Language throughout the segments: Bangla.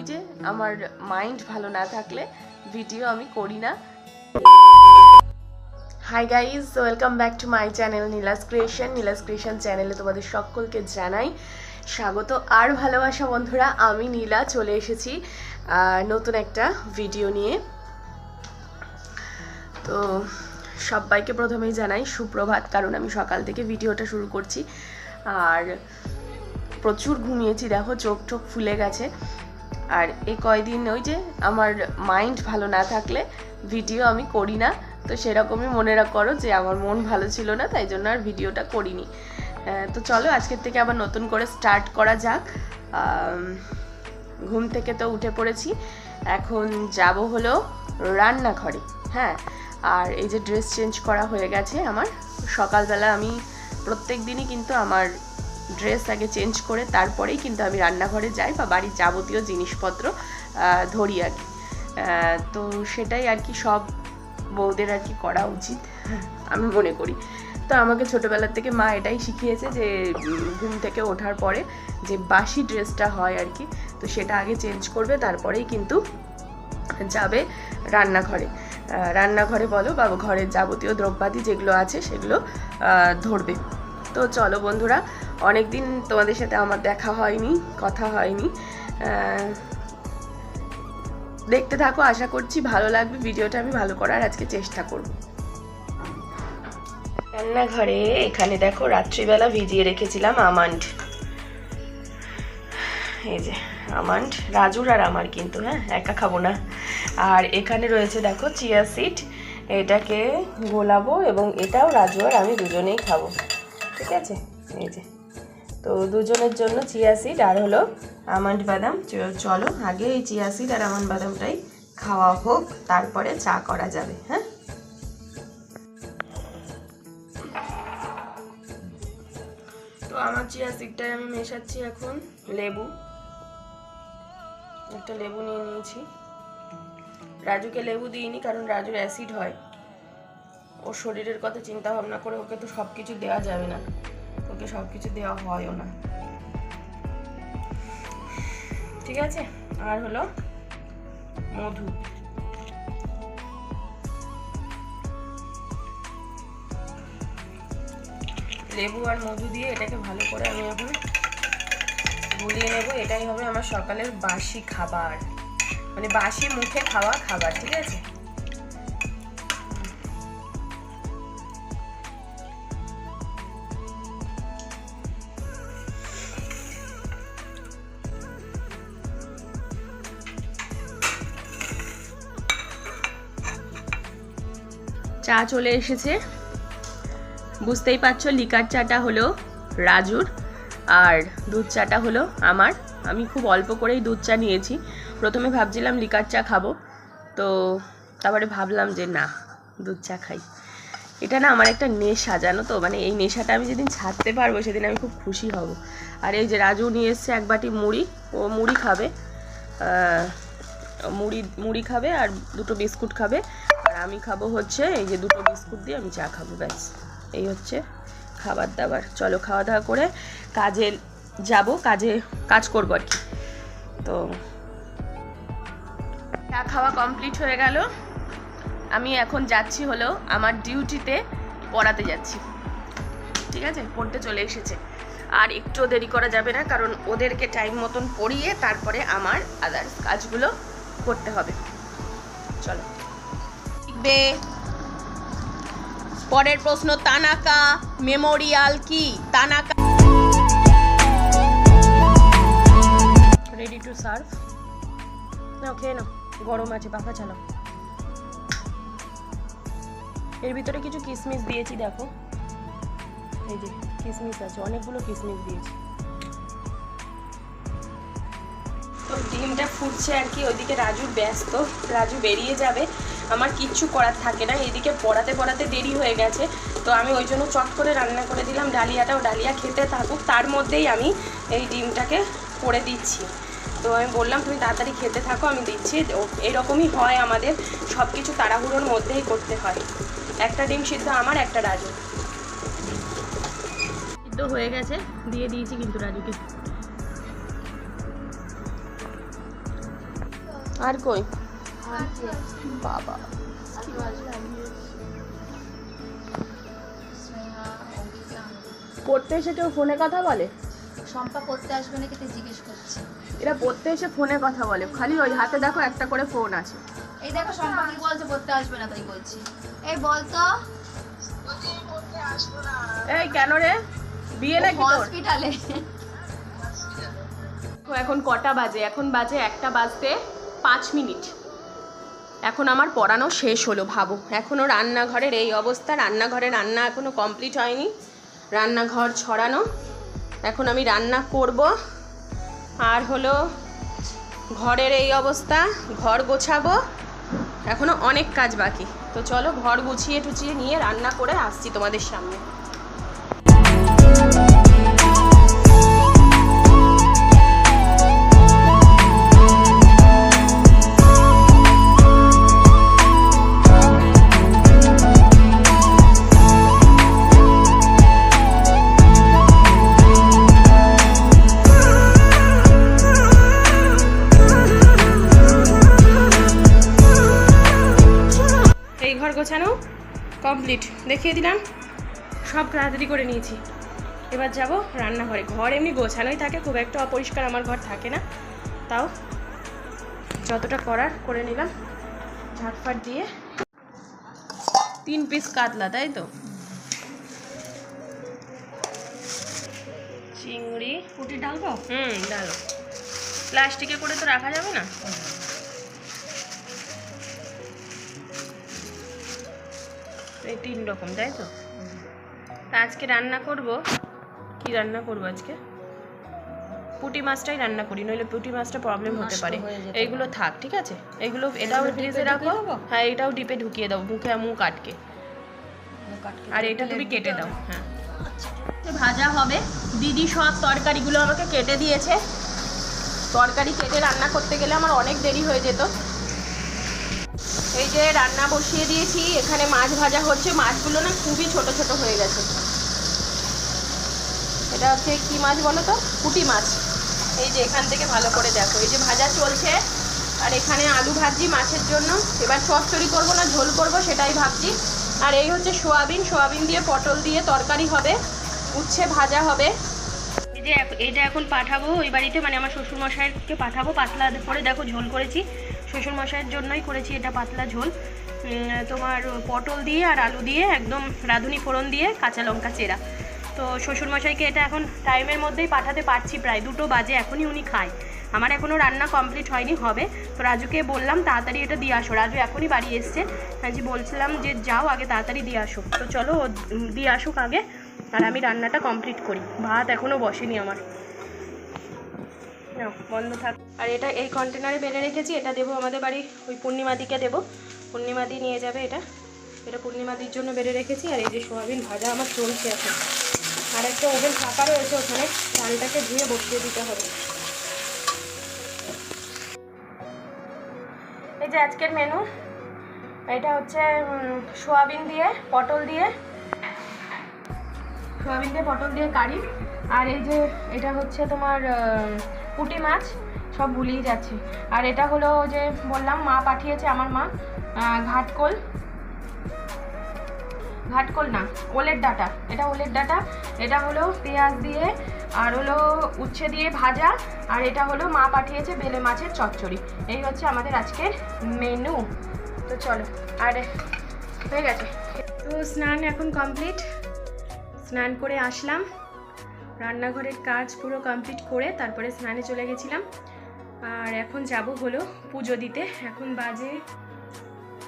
ওই যে আমার মাইন্ড ভালো না থাকলে ভিডিও আমি করি না। Hi guys welcome back to my channel Nila's creation Nila's creation চ্যানেলে তোমাদের সকলকে জানাই স্বাগত আর ভালোবাসা বন্ধুরা, আমি নীলা, চলে এসেছি নতুন একটা ভিডিও নিয়ে। তো সবাইকে প্রথমেই জানাই সুপ্রভাত, কারণ আমি সকাল থেকে ভিডিওটা শুরু করছি। আর প্রচুর ঘুমিয়েছি, দেখো চোখ টোক ফুলে গেছে। আর এই কয়দিন ওই যে আমার মাইন্ড ভালো না থাকলে ভিডিও আমি করি না। তো সেরকমই মনে করো যে আমার মন ভালো ছিল না, তাই জন্য আর ভিডিওটা করিনি। তো চলো আজকের থেকে আবার নতুন করে স্টার্ট করা যাক। ঘুম থেকে তো উঠে পড়েছি। এখন যাব হলো রান্নাঘরে হ্যাঁ। আর এই যে ড্রেস চেঞ্জ করা হয়ে গেছে আমার, সকালবেলা আমি প্রত্যেক দিনই কিন্তু আমার ড্রেস আগে চেঞ্জ করে তারপরেই কিন্তু আমি রান্নাঘরে যাই বা বাড়ির যাবতীয় জিনিসপত্র ধরি আর কি। তো সেটাই আর কি সব বউদের আর কি করা উচিত, আমি মনে করি। তো আমাকে ছোটোবেলার থেকে মা এটাই শিখিয়েছে যে ঘুম থেকে ওঠার পরে যে বাসি ড্রেসটা হয় আর কি, তো সেটা আগে চেঞ্জ করবে, তারপরেই কিন্তু যাবে রান্নাঘরে। রান্নাঘরে বলো বা ঘরের যাবতীয় দ্রব্যাদি যেগুলো আছে সেগুলো ধরবে। তো চলো বন্ধুরা অনেক দিন তোমাদের সাথে আমার দেখা হয়নি, কথা হয়নি। দেখতে থাকো, আশা করছি ভালো লাগবে, ভিডিওটা আমি ভালো করার আজকে চেষ্টা করব। রান্নাঘরে, এখানে দেখো রাত্রিবেলা ভিজিয়ে রেখেছিলাম আমান্ড। এই যে, আমান্ড, রাজুর আর আমার কিন্তু হ্যাঁ একা খাব না। আর এখানে রয়েছে দেখো চিয়া সিড, এটাকে গোলাবো এবং এটাও রাজু আর আমি দুজনেই খাব। ঠিক আছে? এই যে। তো দুজনের জন্য চিয়া সিড আর হলো আমন্ড বাদাম। চলো, আগে এই চিয়া সিড আর আমন্ড বাদামটাই খাওয়া হোক, তারপরে চা করা যাবে হ্যাঁ? তো আমার চিয়া সিডটাই আমি মেশাচ্ছি এখন, লেবু। একটা লেবু নিয়ে নিয়েছি। রাজুকে লেবু দিইনি, কারণ রাজুর অ্যাসিড হয়। ওর শরীরের কথা চিন্তা ভাবনা করে ওকে তো সব কিছু দেওয়া যাবে না। ওকে সব কিছু দেওয়া হয়ও না। ঠিক আছে? আর হলো মধু। লেবু আর মধু দিয়ে এটাকে ভালো করে আমি এখন গুলিয়ে নেব। এটাই হবে আমার সকালের বাসি খাবার। মানে বাসি মুখে খাওয়া খাবার, ঠিক আছে? চা চলে এসেছে। বুঝতেই পারছ, লিকার চাটা হলো রাজুর আর দুধ চাটা হলো আমার। আমি খুব অল্প করেই দুধ চা নিয়েছি। প্রথমে ভাবছিলাম লিকার চা খাব, তো তারপরে ভাবলাম যে না, দুধ চা খাই। এটা না আমার একটা নেশা, জানো তো? মানে এই নেশাটা আমি যেদিন ছাড়তে পারব, সেদিন আমি খুব খুশি হব। আর এই যে রাজু নিয়ে এসছে এক বাটি মুড়ি, ও মুড়ি খাবে মুড়ি মুড়ি খাবে আর দুটো বিস্কুট খাবে। আর আমি খাব হচ্ছে এই যে দুটো বিস্কুট দিয়ে আমি চা খাব, ব্যাস। এই হচ্ছে খাবার দাবার। চলো খাওয়া দাওয়া করে কাজে যাব, কাজে কাজ করব আর কি। তো চা খাওয়া কমপ্লিট হয়ে গেল। আমি এখন যাচ্ছি হলো আমার ডিউটিতে পড়াতে যাচ্ছি। ঠিক আছে? পড়তে চলে এসেছে। আর একটু দেরি করা যাবে না, কারণ ওদেরকে টাইম মতন পড়িয়ে তারপরে আমার আদার্স কাজগুলো করতে হবে। চলো। লিখবে পরের প্রশ্ন, তানাকা মেমোরিয়াল কি? তানাকা রেডি টু সার্ভ নাও, খেয়ে নাও। গরম আছে, পাখা চালাও। এর ভিতরে কিছু কিশমিশ দিয়েছি, দেখো। এই যে কিশমিশ আছে, অনেকগুলো কিশমিশ দিয়েছি। তো ডিমটা ফুটছে আর কি, ওইদিকে রাজু ব্যস্ত। রাজু বেরিয়ে যাবে। আমার কিচ্ছু করার থাকে না। এদিকে পড়াতে পড়াতে দেরি হয়ে গেছে। তো আমি ওই জন্য চট করে রান্না করে দিলাম। ডালিয়াটাও ডালিয়া খেতে থাকুক। তার মধ্যেই আমি এই ডিমটাকে করে দিচ্ছি। তো আমি বললাম, তুমি তাড়াতাড়ি খেতে থাকো, আমি দিচ্ছি। ও- এরকমই হয় আমাদের। সব কিছু তাড়াহুড়োর মধ্যেই করতে হয়। একটা ডিম সিদ্ধ আমার, একটা রাজু। সিদ্ধ হয়ে গেছে। দিয়ে দিয়েছি কিন্তু রাজুকে। আর কই? বাবা। পড়তে এসে কেউ ফোনে কথা বলে? শম্পা করতে আসবে নাকি তুই জিজ্ঞেস করছি? এরা পড়তে এসে ফোনে কথা বলে। খালি ওই হাতে দেখো একটা করে ফোন আছে। এই দেখো শম্পা কি বলছে পড়তে আসবে না তাই বলছি। এই বলতো এই কেন রে? বিয়ে নাকি তোর? হসপিটালে তো এখন কটা বাজে? এখন বাজে একটা বাজতে পাঁচ মিনিট। এখন আমার পড়ানো শেষ হলো, ভাবো। এখনও রান্নাঘরের এই অবস্থা, রান্নাঘরে রান্না এখনও কমপ্লিট হয়নি। রান্নাঘর ছড়ানো। এখন আমি রান্না করব। আর হলো ঘরের এই অবস্থা, ঘর গোছাবো। এখনও অনেক কাজ বাকি। তো চলো ঘর গুছিয়ে টুচিয়ে নিয়ে রান্না করে আসছি তোমাদের সামনে। গোছানো কমপ্লিট। দেখিয়ে দিলাম। সব তাড়াতাড়ি করে নিয়েছি। এবার যাব রান্নাঘরে। ঘর এমনি গোছানোই থাকে খুব একটা অপরিষ্কার আমার ঘর থাকে না। তাও যতটা করার করে নিলাম। ঝাটফাট দিয়ে। তিন পিস কাতলা তাই তো? চিংড়ি। পুটি ডালবো হুম ডালো। প্লাস্টিকে করে তো রাখা যাবে না? এই তিন রকম তাই তো? তা আজকে রান্না করব। কি রান্না করব আজকে? পুঁটি মাছটাই রান্না করি নইলে পুঁটি মাছটা প্রবলেম হতে পারে। এইগুলো থাক ঠিক আছে? এইগুলো এটাও এগুলো ফ্রিজে রাখো। হ্যাঁ এটাও ডিপে ঢুকিয়ে দাও মুখে মুখ আটকে। আর এটা তুমি কেটে দাও হ্যাঁ। ভাজা হবে। দিদি সব তরকারিগুলো আমাকে কেটে দিয়েছে। তরকারি কেটে রান্না করতে গেলে আমার অনেক দেরি হয়ে যেত। এই যে রান্না বসিয়ে দিয়েছি, এখানে মাছ ভাজা হচ্ছে। মাছগুলো না খুবই ছোট ছোট হয়ে গেছে। এটা হচ্ছে কি মাছ বলো তো? পুঁটি মাছ। এই যে এখান থেকে ভালো করে দেখো। এই যে ভাজা চলছে। আর এখানে আলু ভাজি মাছের জন্য। এবার চচ্চড়ি করব না, ঝোল করব সেটাই ভাবছি। আর এই হচ্ছে সোয়াবিন। সোয়াবিন দিয়ে পটল দিয়ে তরকারি হবে। উচ্ছে ভাজা হবে। এই যে এইটা এখন পাঠাবো ওই বাড়িতে। মানে আমার শ্বশুরমশাইকে পাঠাবো। পাতলা করে দেখো ঝোল করেছি। শ্বশুরমশাইয়ের জন্যই করেছি এটা পাতলা ঝোল। তোমার পটল দিয়ে আর আলু দিয়ে, একদম রাঁধুনি ফোড়ন দিয়ে কাঁচা লঙ্কা চেরা। তো শ্বশুরমশাইকে এটা এখন টাইমের মধ্যেই পাঠাতে পারছি প্রায় দুটো বাজে, এখনই উনি খায়। আমার এখনও রান্না কমপ্লিট হয়নি, হবে। তো রাজুকে বললাম, তাড়াতাড়ি এটা দিয়ে আসো। রাজু এখনই বাড়ি এসছে। আজ বলছিলাম যে যাও, আগে তাড়াতাড়ি দিয়ে আসো। তো চলো দিয়ে আসুক আগে। আর আমি রান্নাটা কমপ্লিট করি। ভাত এখনও বসেনি আমার। বন্ধ থাক। আর এটা এই কন্টেনারে বেড়ে রেখেছি, এটা দেবো আমাদের বাড়ি ওই পূর্ণিমাদিকে দেবো। পূর্ণিমাদি নিয়ে যাবে এটা। এটা পূর্ণিমাদির জন্য বেড়ে রেখেছি, আর এই যে সোয়াবিন ভাজা আমার চলছে এখন। আর একটা ওভেন ফাঁকা রয়েছে ওখানে, চালটাকে ধুয়ে বসিয়ে দিতে হবে। এই যে আজকের মেনু এটা হচ্ছে সোয়াবিন দিয়ে, পটল দিয়ে। সোয়াবিন দিয়ে, পটল দিয়ে কারি। আর এই যে, এটা হচ্ছে তোমার পুঁটি মাছ, সব ভুলিয়ে যাচ্ছে। আর এটা হলো যে বললাম, মা পাঠিয়েছে আমার মা ঘাটকোল। ঘাটকোল না, ওলের ডাটা। এটা ওলের ডাটা, এটা হলো পেঁয়াজ দিয়ে, আর হলো উচ্ছে দিয়ে ভাজা, আর এটা হলো মা পাঠিয়েছে বেলে মাছের চচ্চড়ি। এই হচ্ছে আমাদের আজকের মেনু তো চলো, আর হয়ে গেছে। তো স্নান এখন কমপ্লিট স্নান করে আসলাম। রান্নাঘরের কাজ পুরো কমপ্লিট করে তারপরে স্নানে চলে গেছিলাম। আর এখন যাব হলো পুজো দিতে। এখন বাজে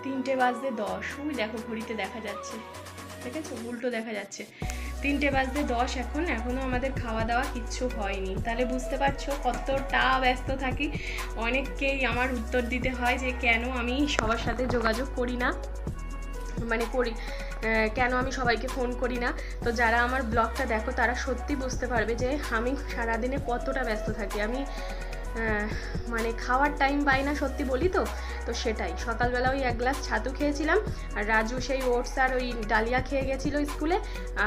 তিনটে বাজতে দশ। ওই দেখো ঘড়িতে দেখা যাচ্ছে। আছে উল্টো দেখা যাচ্ছে। তিনটে বাজতে দশ এখন। এখনও আমাদের খাওয়া দাওয়া কিচ্ছু হয়নি। তাহলে বুঝতে পারছ কতটা ব্যস্ত থাকি। অনেককেই আমার উত্তর দিতে হয় যে কেন আমি সবার সাথে যোগাযোগ করি না। মানে করি। কেন আমি সবাইকে ফোন করি না? তো যারা আমার ব্লগটা দেখো, তারা সত্যি বুঝতে পারবে যে আমি সারাদিনে কতটা ব্যস্ত থাকি। আমি মানে খাওয়ার টাইম পাই না, সত্যি বলি তো? তো সেটাই। সকালবেলা ওই এক গ্লাস ছাতু খেয়েছিলাম, আর রাজু সেই ওটস আর ওই ডালিয়া খেয়ে গেছিল স্কুলে,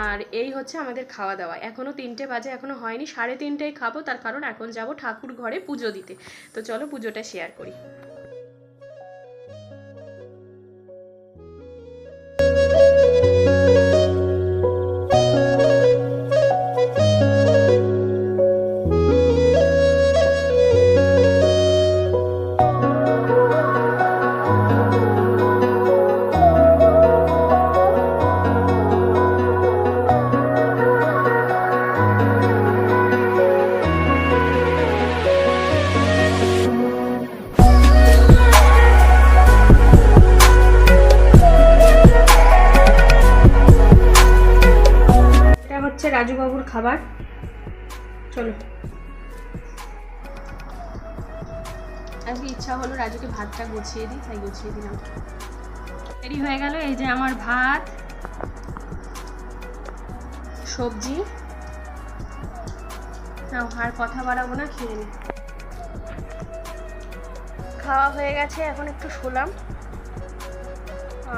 আর এই হচ্ছে আমাদের খাওয়া দাওয়া। এখনও তিনটে বাজে এখনও হয়নি, সাড়ে তিনটেই খাব, তার কারণ এখন যাব ঠাকুর ঘরে পুজো দিতে। তো চলো পুজোটা শেয়ার করি। আজকে ইচ্ছা হলো রাজুকে ভাতটা গুছিয়ে দিই, তাই গুছিয়ে দিলাম। রেডি হয়ে গেল এই যে আমার ভাত। সবজি। আর কথা বাড়াবো না, খেয়ে নি। খাওয়া হয়ে গেছে, এখন একটু শুলাম।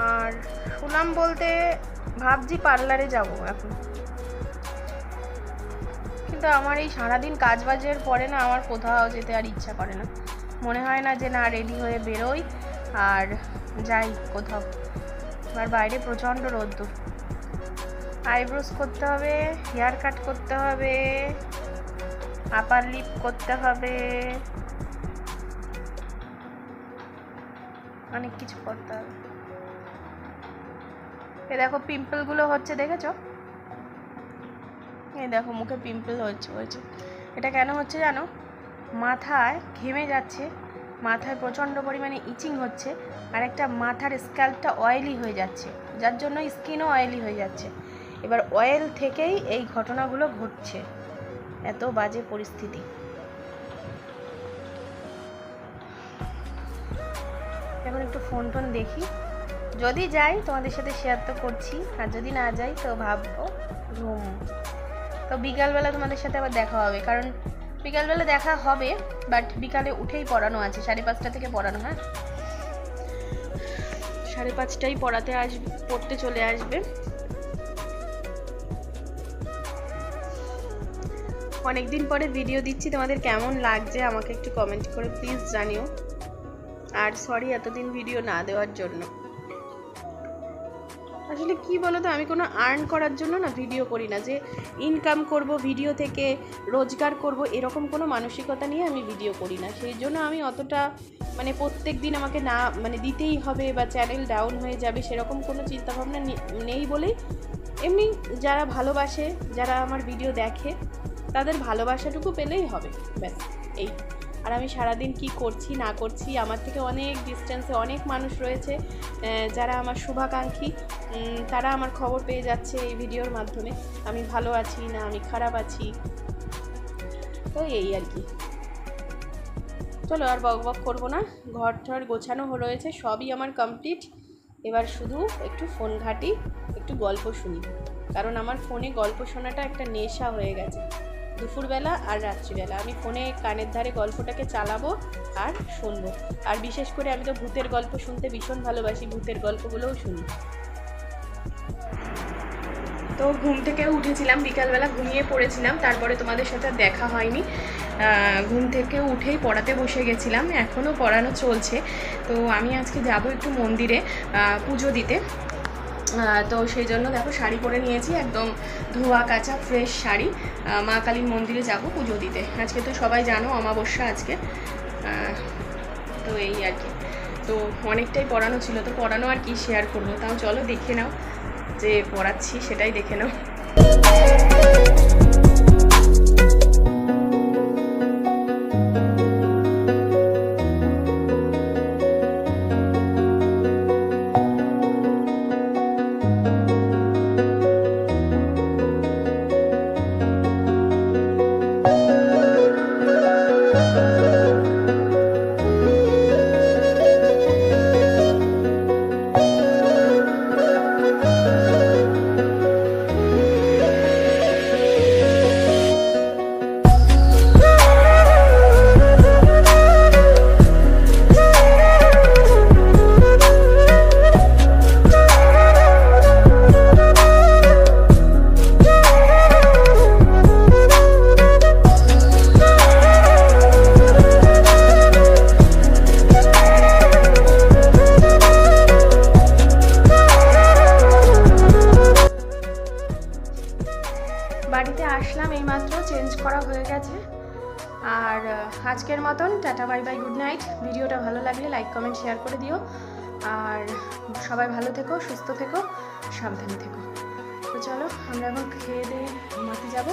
আর শুলাম বলতে ভাবছি পার্লারে যাব এখন। কিন্তু আমার এই সারাদিন কাজ বাজের পরে না, আমার কোথাও যেতে আর ইচ্ছা করে না। মনে হয় না যে না রেডি হয়ে বেরোই। আর যাই কোথাও। আর বাইরে প্রচণ্ড রোদ্দুর। আইব্রোস করতে হবে হেয়ার কাট করতে হবে আপার লিপ করতে হবে। অনেক কিছু করতে হবে। এ দেখো পিম্পলগুলো হচ্ছে, দেখেছ? এই দেখো, মুখে পিম্পল হচ্ছে হয়েছে। এটা কেন হচ্ছে জানো? মাথায় ঘেমে যাচ্ছে, মাথায় প্রচণ্ড পরিমাণে ইচিং হচ্ছে আর একটা মাথার স্ক্যাল্পটা অয়েলি হয়ে যাচ্ছে, যার জন্য স্কিনও অয়েলি হয়ে যাচ্ছে। এবার অয়েল থেকেই এই ঘটনাগুলো ঘটছে। এত বাজে পরিস্থিতি। এখন একটু ফোন টোন দেখি। যদি যাই, তোমাদের সাথে শেয়ার তো করছি। আর যদি না যাই, তো ভাববো ঘুম। তো বিকালবেলা তোমাদের সাথে আবার দেখা হবে। কারণ বিকালবেলা দেখা হবে বাট বিকালে উঠেই পড়ানো আছে। সাড়ে পাঁচটা থেকে পড়ানো হ্যাঁ? সাড়ে পাঁচটাই পড়াতে আসবে পড়তে চলে আসবে। অনেকদিন পরে ভিডিও দিচ্ছি, তোমাদের কেমন লাগছে আমাকে একটু কমেন্ট করে প্লিজ জানিও। আর সরি এতদিন ভিডিও না দেওয়ার জন্য। আসলে কি বলো তো আমি কোনো আর্ন করার জন্য না ভিডিও করি না, যে ইনকাম করব ভিডিও থেকে রোজগার করব, এরকম কোনো মানসিকতা নিয়ে আমি ভিডিও করি না। সেই জন্য আমি অতটা মানে প্রত্যেক দিন আমাকে না মানে দিতেই হবে বা চ্যানেল ডাউন হয়ে যাবে, সেরকম কোনো চিন্তাভাবনা নেই বলেই এমনি যারা ভালোবাসে, যারা আমার ভিডিও দেখে, তাদের ভালোবাসাটুকু পেলেই হবে, ব্যাস, এই। আর আমি সারাদিন কি করছি, না করছি, আমার থেকে অনেক ডিস্টেন্সে অনেক মানুষ রয়েছে যারা আমার শুভাকাঙ্ক্ষী। তারা আমার খবর পেয়ে যাচ্ছে এই ভিডিওর মাধ্যমে। আমি ভালো আছি না, আমি খারাপ আছি? তো এই আর কি। চলো আর বক বক করব না। ঘর ঠর গোছানো রয়েছে, সবই আমার কমপ্লিট এবার শুধু একটু ফোন ঘাঁটি, একটু গল্প শুনি। কারণ আমার ফোনে গল্প শোনাটা একটা নেশা হয়ে গেছে। দুপুরবেলা আর রাত্রিবেলা। আমি ফোনে কানের ধারে গল্পটাকে চালাবো আর শুনব। আর বিশেষ করে আমি তো ভূতের গল্প শুনতে ভীষণ ভালোবাসি, ভূতের গল্পগুলোও শুনি। তো ঘুম থেকে উঠেছিলাম, বিকালবেলা ঘুমিয়ে পড়েছিলাম, তারপরে তোমাদের সাথে দেখা হয়নি। ঘুম থেকে উঠেই পড়াতে বসে গেছিলাম এখনও পড়ানো চলছে। তো আমি আজকে যাব একটু মন্দিরে পুজো দিতে। তো সেই জন্য দেখো শাড়ি পরে নিয়েছি, একদম ধোয়া কাঁচা ফ্রেশ শাড়ি। মা কালীর মন্দিরে যাব পুজো দিতে। আজকে তো সবাই জানো অমাবস্যা আজকে। তো এই আর কি। তো অনেকটাই পড়ানো ছিল, তো পড়ানো আর কি শেয়ার করব। তাও চলো দেখে নাও যে পড়াচ্ছি সেটাই দেখে নাও। বাড়িতে আসলাম এইমাত্র চেঞ্জ করা হয়ে গেছে। আর আজকের মতন tata, bye bye good night ভিডিওটা ভালো লাগলে লাইক কমেন্ট শেয়ার করে দিও। আর, সবাই ভালো থেকো, সুস্থ থেকো, সাবধানে থেকো। তো চলো, আমরা এখন খেয়ে দিয়ে ঘুমাতে যাব।